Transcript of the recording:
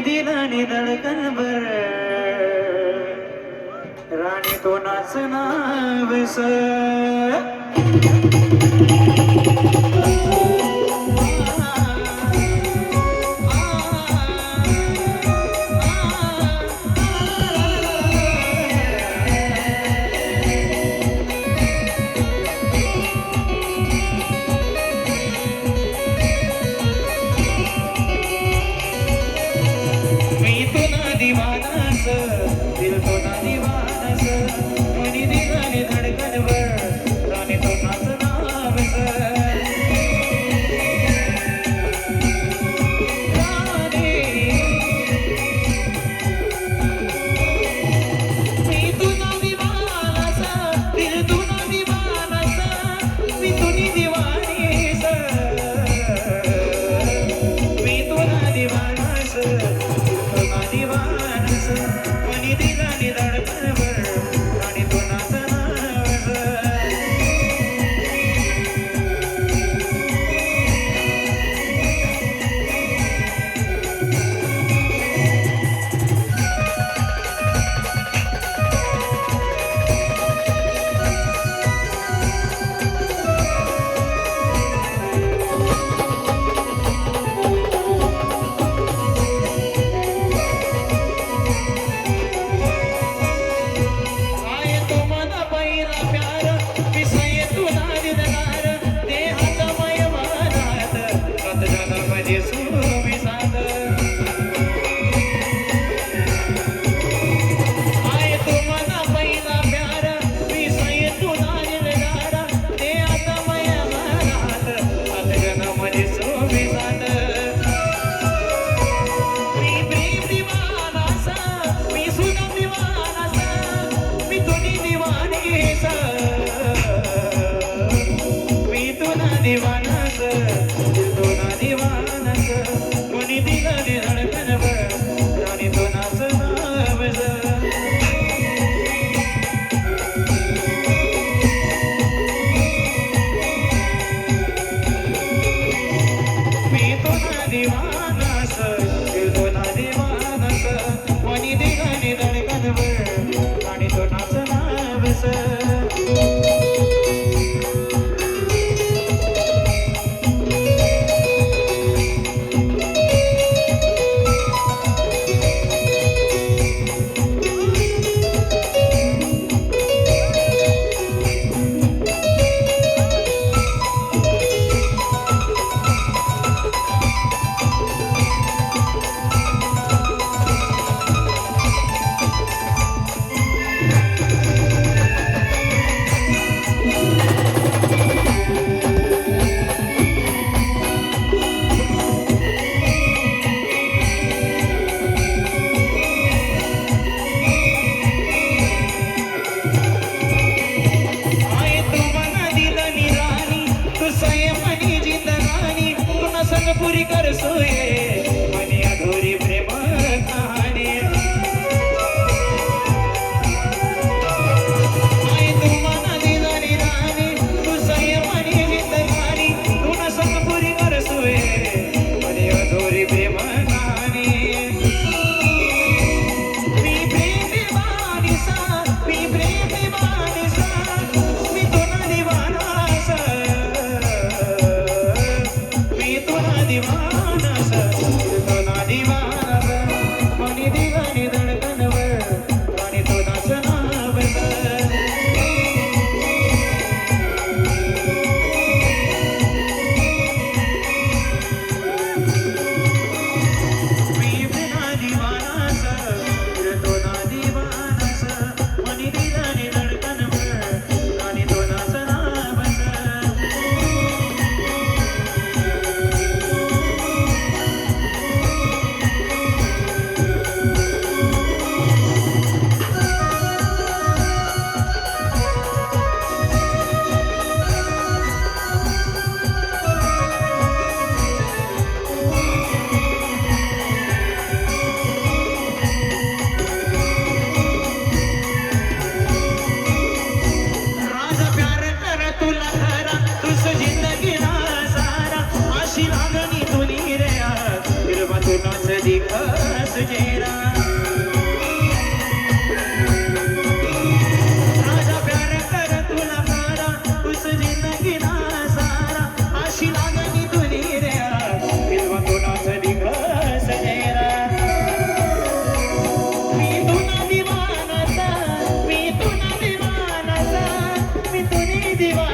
दिलाने धडकन बर. राणी तो नाचना विस আছে divana sa divana divana तुला मारा तुझ सारा अशी लागली तुझी रे हिरवा तुलाच दिवस जेरा मी तुला दिवानाचा मी तुला दिवानाचा दिवा